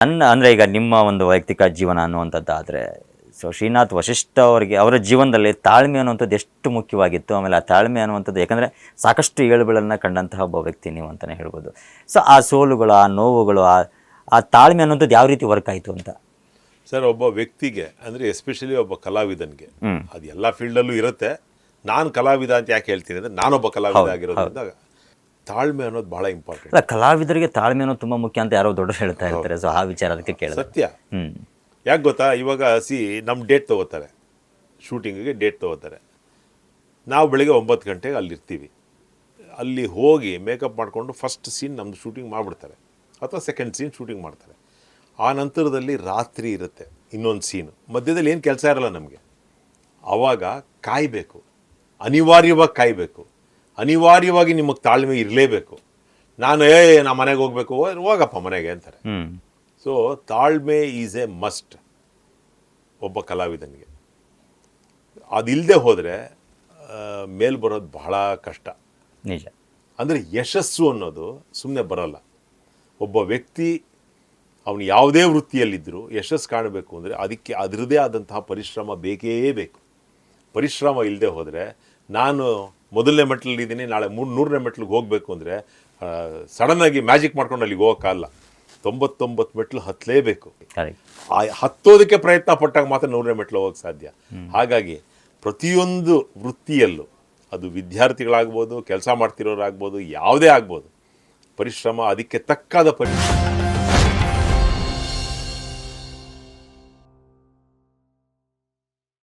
ನನ್ನ ಅಂದರೆ ಈಗ ನಿಮ್ಮ ಒಂದು ವೈಯಕ್ತಿಕ ಜೀವನ ಅನ್ನುವಂಥದ್ದಾದರೆ ಸೊ ಶ್ರೀನಾಥ್ ವಶಿಷ್ಠ ಅವರಿಗೆ ಅವರ ಜೀವನದಲ್ಲಿ ತಾಳ್ಮೆ ಅನ್ನುವಂಥದ್ದು ಎಷ್ಟು ಮುಖ್ಯವಾಗಿತ್ತು? ಆಮೇಲೆ ಆ ತಾಳ್ಮೆ ಅನ್ನುವಂಥದ್ದು ಯಾಕಂದರೆ ಸಾಕಷ್ಟು ಏಳುಬೀಳನ್ನು ಕಂಡಂತಹ ಒಬ್ಬ ವ್ಯಕ್ತಿ ನೀವು ಅಂತಲೇ ಹೇಳ್ಬೋದು. ಸೊ ಆ ಸೋಲುಗಳು ಆ ನೋವುಗಳು ಆ ಆ ತಾಳ್ಮೆ ಅನ್ನುವಂಥದ್ದು ಯಾವ ರೀತಿ ವರ್ಕ್ ಆಯಿತು ಅಂತ? ಸರ್ ಒಬ್ಬ ವ್ಯಕ್ತಿಗೆ ಅಂದರೆ ಎಸ್ಪೆಷಲಿ ಒಬ್ಬ ಕಲಾವಿದನಿಗೆ. ಅದು ಎಲ್ಲ ಫೀಲ್ಡಲ್ಲೂ ಇರುತ್ತೆ. ನಾನು ಕಲಾವಿದ ಅಂತ ಯಾಕೆ ಹೇಳ್ತೀನಿ ಅಂದರೆ ನಾನೊಬ್ಬ ಕಲಾವಿದ ಆಗಿರೋದ್ರಿಂದ ತಾಳ್ಮೆ ಅನ್ನೋದು ಬಹಳ ಇಂಪಾರ್ಟೆಂಟ್ ಅಲ್ಲ ಕಲಾವಿದರಿಗೆ ತಾಳ್ಮೆ ಅನ್ನೋದು ತುಂಬ ಮುಖ್ಯ ಅಂತ ಯಾರೋ ದೊಡ್ಡ ಹೇಳ್ತಾ ಇರ್ತಾರೆ. ಸೊ ಆ ವಿಚಾರ ಅದಕ್ಕೆ ಕೇಳಿದೆ. ಸತ್ಯ. ಹ್ಞೂ ಯಾಕೆ ಗೊತ್ತಾ? ಇವಾಗ ಸಿ ನಮ್ಮ ಡೇಟ್ ತೊಗೋತಾರೆ. ಶೂಟಿಂಗಿಗೆ ಡೇಟ್ ತೊಗೋತಾರೆ. ನಾವು ಬೆಳಿಗ್ಗೆ ಒಂಬತ್ತು ಗಂಟೆಗೆ ಅಲ್ಲಿರ್ತೀವಿ. ಅಲ್ಲಿ ಹೋಗಿ ಮೇಕಪ್ ಮಾಡಿಕೊಂಡು ಫಸ್ಟ್ ಸೀನ್ ನಮ್ಮದು ಶೂಟಿಂಗ್ ಮಾಡಿಬಿಡ್ತಾರೆ. ಅಥವಾ ಸೆಕೆಂಡ್ ಸೀನ್ ಶೂಟಿಂಗ್ ಮಾಡ್ತಾರೆ. ಆ ನಂತರದಲ್ಲಿ ರಾತ್ರಿ ಇರುತ್ತೆ ಇನ್ನೊಂದು ಸೀನು ಮಧ್ಯದಲ್ಲಿ ಏನು ಕೆಲಸ ಇರಲ್ಲ ನಮಗೆ. ಆವಾಗ ಕಾಯಬೇಕು. ಅನಿವಾರ್ಯವಾಗಿ ಕಾಯಬೇಕು. ಅನಿವಾರ್ಯವಾಗಿ ನಿಮಗೆ ತಾಳ್ಮೆ ಇರಲೇಬೇಕು. ನಾನು ಏ ನಾ ಮನೆಗೆ ಹೋಗ್ಬೇಕು. ಹೋಗಪ್ಪ ಮನೆಗೆ ಅಂತಾರೆ. ಸೊ ತಾಳ್ಮೆ ಈಸ್ ಎ ಮಸ್ಟ್ ಒಬ್ಬ ಕಲಾವಿದನಿಗೆ. ಅದಿಲ್ಲದೆ ಹೋದರೆ ಮೇಲ್ ಬರೋದು ಬಹಳ ಕಷ್ಟ. ನಿಜ. ಅಂದರೆ ಯಶಸ್ಸು ಅನ್ನೋದು ಸುಮ್ಮನೆ ಬರಲ್ಲ. ಒಬ್ಬ ವ್ಯಕ್ತಿ ಅವನು ಯಾವುದೇ ವೃತ್ತಿಯಲ್ಲಿದ್ದರೂ ಯಶಸ್ಸು ಕಾಣಬೇಕು ಅಂದರೆ ಅದಕ್ಕೆ ಅದರದೇ ಆದಂತಹ ಪರಿಶ್ರಮ ಬೇಕೇ ಬೇಕು. ಪರಿಶ್ರಮ ಇಲ್ಲದೆ ಹೋದರೆ ನಾನು ಮೊದಲನೇ ಮೆಟ್ಲಲ್ಲಿದ್ದೀನಿ ನಾಳೆ ಮೂರು ನೂರನೇ ಮೆಟ್ಲಿಗೆ ಹೋಗಬೇಕು ಅಂದರೆ ಸಡನ್ನಾಗಿ ಮ್ಯಾಜಿಕ್ ಮಾಡ್ಕೊಂಡು ಅಲ್ಲಿಗೆ ಹೋಗೋಕ್ಕಾಗಲ್ಲ ತೊಂಬತ್ತೊಂಬತ್ತು ಮೆಟ್ಲು ಹತ್ತಲೇಬೇಕು ಆ ಹತ್ತೋದಕ್ಕೆ ಪ್ರಯತ್ನ ಪಟ್ಟಾಗ ಮಾತ್ರ ನೂರನೇ ಮೆಟ್ಲು ಹೋಗಕ್ಕೆ ಸಾಧ್ಯ. ಹಾಗಾಗಿ ಪ್ರತಿಯೊಂದು ವೃತ್ತಿಯಲ್ಲೂ ಅದು ವಿದ್ಯಾರ್ಥಿಗಳಾಗ್ಬೋದು ಕೆಲಸ ಮಾಡ್ತಿರೋರಾಗ್ಬೋದು ಯಾವುದೇ ಆಗ್ಬೋದು ಪರಿಶ್ರಮ ಅದಕ್ಕೆ ತಕ್ಕಾದ ಪರಿಶ್ರಮ.